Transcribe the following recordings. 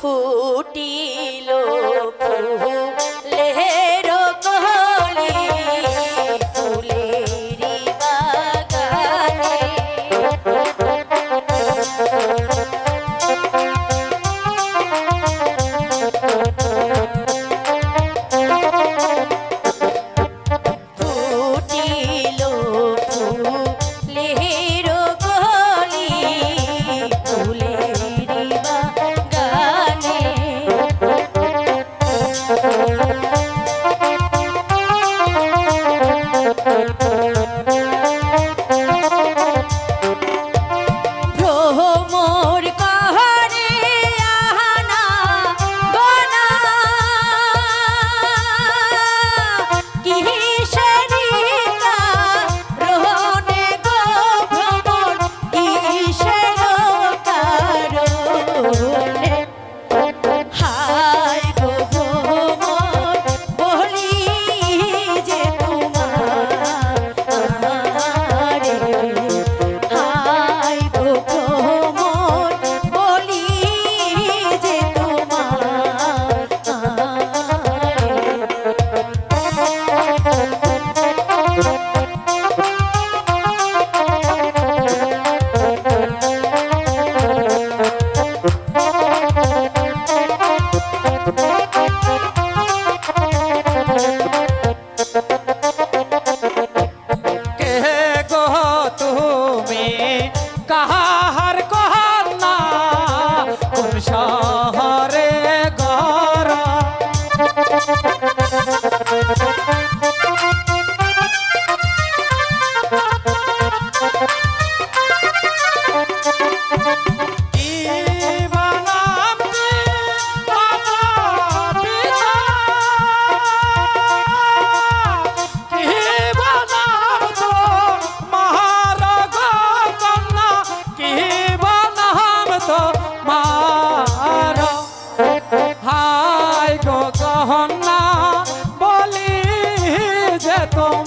ফুটিল ফুলের Música তোমার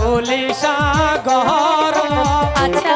ভোলে সাগর। আচ্ছা।